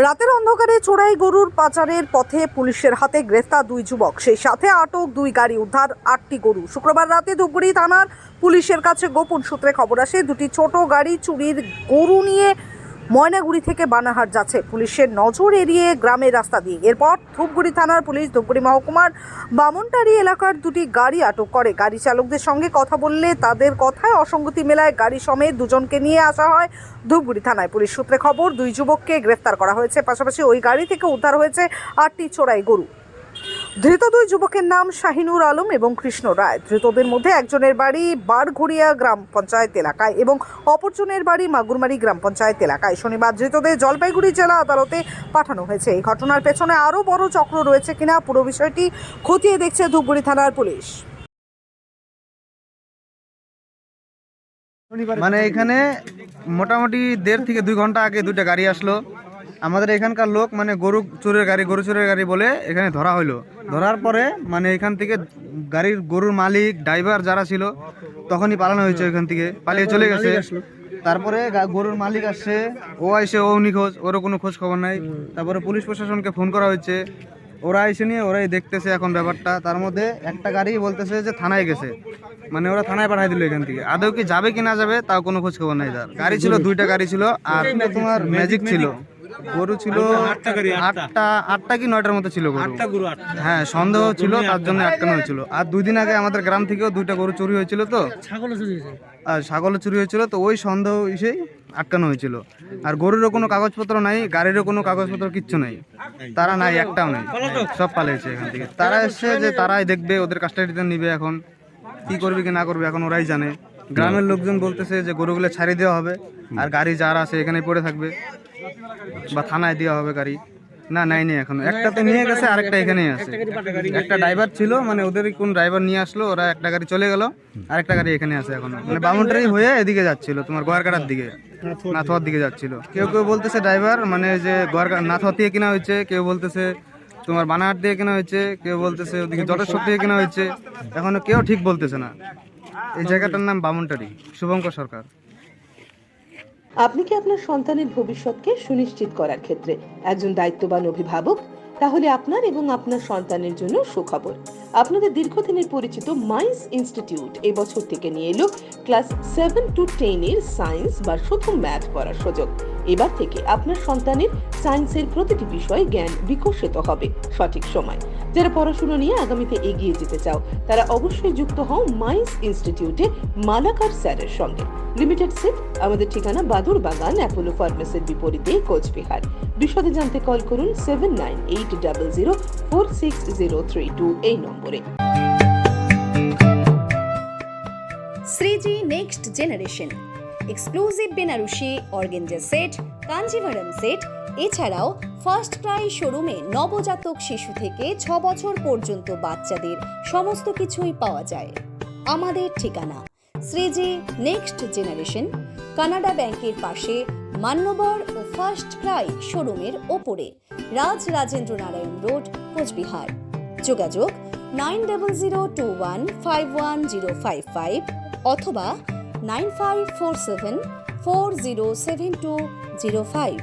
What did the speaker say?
রাতের অন্ধকারে চোরাই গরুর পাচারের পথে পুলিশের হাতে গ্রেফতার দুই যুবক। সেই সাথে আটক দুই গাড়ি উদ্ধার, আটটি গরু। শুক্রবার রাতে ধুপগুড়ি থানার পুলিশের কাছে গোপন সূত্রে খবর আসে, দুটি ছোট গাড়ি চুরির গরু নিয়ে ময়নাগুড়ি থেকে বানাহাট যাচ্ছে পুলিশের নজর এড়িয়ে গ্রামের রাস্তা দিয়ে। এরপর ধূপগুড়ি থানার পুলিশ ধূপগুড়ি মহকুমার বামনটারি এলাকার দুটি গাড়ি আটক করে। গাড়ি চালকদের সঙ্গে কথা বললে তাদের কথায় অসঙ্গতি মেলায় গাড়ি সমেত দুজনকে নিয়ে আসা হয় ধূপগুড়ি থানায়। পুলিশ সূত্রে খবর, দুই যুবককে গ্রেফতার করা হয়েছে। পাশাপাশি ওই গাড়ি থেকে উদ্ধার হয়েছে আটটি চোরাই গরু। ধৃত দুই যুবকের নাম শাহিনুর আলম এবং কৃষ্ণ রায়। ধৃতদের মধ্যে একজনের বাড়ি বারঘড়িয়া গ্রাম পঞ্চায়েত এলাকায় এবং অপরজনের বাড়ি মাগুরমারি গ্রাম পঞ্চায়েত এলাকায়। শনিবার ধৃতদের জলপাইগুড়ি জেলা আদালতে পাঠানো হয়েছে। এই ঘটনার পেছনে আরও বড় চক্র রয়েছে কিনা পুরো বিষয়টি খতিয়ে দেখছে ধূপগুড়ি থানার পুলিশ। মানে এখানে মোটামুটি দেড় থেকে দুই ঘণ্টা আগে দুইটা গাড়ি আসলো। আমাদের এখানকার লোক মানে গরু চোরের গাড়ি, গরু চোরের গাড়ি বলে এখানে ধরা হইল ধরার পরে মানে এখান থেকে গাড়ির গরুর মালিক ড্রাইভার যারা ছিল, তখনই পালানো হয়েছে এখান থেকে। পালিয়ে চলে গেছে। তারপরে গরুর মালিক আসছে, ও আইসে, ও নিখোঁজ, ওরও কোনো খোঁজ খবর নাই। তারপরে পুলিশ প্রশাসনকে ফোন করা হয়েছে। ওরা এসে নিয়ে, ওরাই দেখতেছে এখন ব্যাপারটা। তার মধ্যে একটা গাড়ি বলতেছে যে থানায় গেছে। মানে ওরা থানায় পাঠাই দিল এখান থেকে। আদৌ কি যাবে কি না যাবে, তাও কোনো খোঁজ খবর নাই তার। গাড়ি ছিল, দুইটা গাড়ি ছিল, আর তোমার ম্যাজিক ছিল। গরু ছিল আটটা আটটা কি নয়টার মতো ছিল গরু? হ্যাঁ সন্দেহ ছিল তার জন্য আটকানো হয়েছিল আর দুই দিন আগে আমাদের গ্রাম থেকেও দুইটা গরু চুরি হয়েছিল তো। আর ছাগলও চুরি হয়েছিল তো ওই সন্দেহ এসেই আটকানো হয়েছিল। আর গরুরও কোনো কাগজপত্র নাই গাড়িরও কোনো কাগজপত্র কিচ্ছু নাই। তারা নাই একটাও নাই। সব পালিয়েছে এখান থেকে। তারা এসছে যে তারাই দেখবে ওদের কাস্টাডিতে নিবে এখন। কি করবে কি না করবে এখন ওরাই জানে। গ্রামের লোকজন বলতেছে যে গরুগুলো ছাড়িয়ে দেওয়া হবে। আর গাড়ি যারা আছে এখানে পড়ে থাকবে। বা থানায় দেওয়া হবে গাড়ি। না, নেয়নি এখনও। একটা তো নিয়ে গেছে, আরেকটা এখানেই আছে। একটা ড্রাইভার ছিল মানে ওদের কোন ড্রাইভার নিয়ে আসলো, ওরা একটা গাড়ি চলে গেল, আরেকটা গাড়ি এখানে আছে এখনও। মানে বামুনটারি হয়ে এদিকে যাচ্ছিল, তোমার গোয়ারকাটার দিকে নাথুয়ার দিকে যাচ্ছিল। কেউ কেউ বলতেছে ড্রাইভার মানে যে গোয়ারকা নাথুয়া দিয়ে কেনা হয়েছে, কেউ বলতেছে তোমার বানাহাট দিয়ে কেনা হয়েছে, কেউ বলতেছে ওদিকে জটেশ্বর দিয়ে কেনা হয়েছে। এখনও কেউ ঠিক বলতেছে না। এই জায়গাটার নাম বামুনটারি শুভঙ্কর সরকার। আপনি কি আপনার সন্তানের ভবিষ্যৎকে সুনিশ্চিত করার ক্ষেত্রে একজন দায়িত্ববান অভিভাবক? তাহলে আপনার এবং আপনার সন্তানের জন্য সুখবর। আপনাদের দীর্ঘদিনের পরিচিত মাইন্স ইনস্টিটিউট এবছর থেকে নিয়ে এলো ক্লাস সেভেন টু টেন এর সায়েন্স বা শুধু ম্যাথ পড়ার সুযোগ। এবার থেকে আপনার সন্তানের সায়েন্সের প্রতিটি বিষয়ে জ্ঞান বিকশিত হবে সঠিক সময়। যারা পড়াশোনা নিয়ে আগামীতে এগিয়ে যেতে চাও, তারা অবশ্যই যুক্ত হও মাইন্স ইনস্টিটিউটে মালাকার স্যারের সঙ্গে। লিমিটেড সিট, আমাদের ঠিকানা বাদুর বাগান, অ্যাপোলো ফার্মেসির বিপরীতে কোচবিহার। বিশদে জানতে কল করুন seven nine eight double zero four six zero three two এই নম্বরে। Shreeji next generation. Exclusive Benarasi organza set Kanjivaram set, এছাড়াও ফার্স্ট ক্রাই শোরুমে নবজাতক শিশু থেকে ছ বছর পর্যন্ত বাচ্চাদের সমস্ত কিছুই পাওয়া যায়। আমাদের ঠিকানা শ্রীজি নেক্সট জেনারেশন, কানাডা ব্যাংকের পাশে মান্যবর ও ফার্স্ট ক্রাই শোরুমের ওপরে, রাজ রাজেন্দ্র নারায়ণ রোড, কোচবিহার। যোগাযোগ nine double zero two one five one zero five five অথবা nine five four seven four zero seven two zero five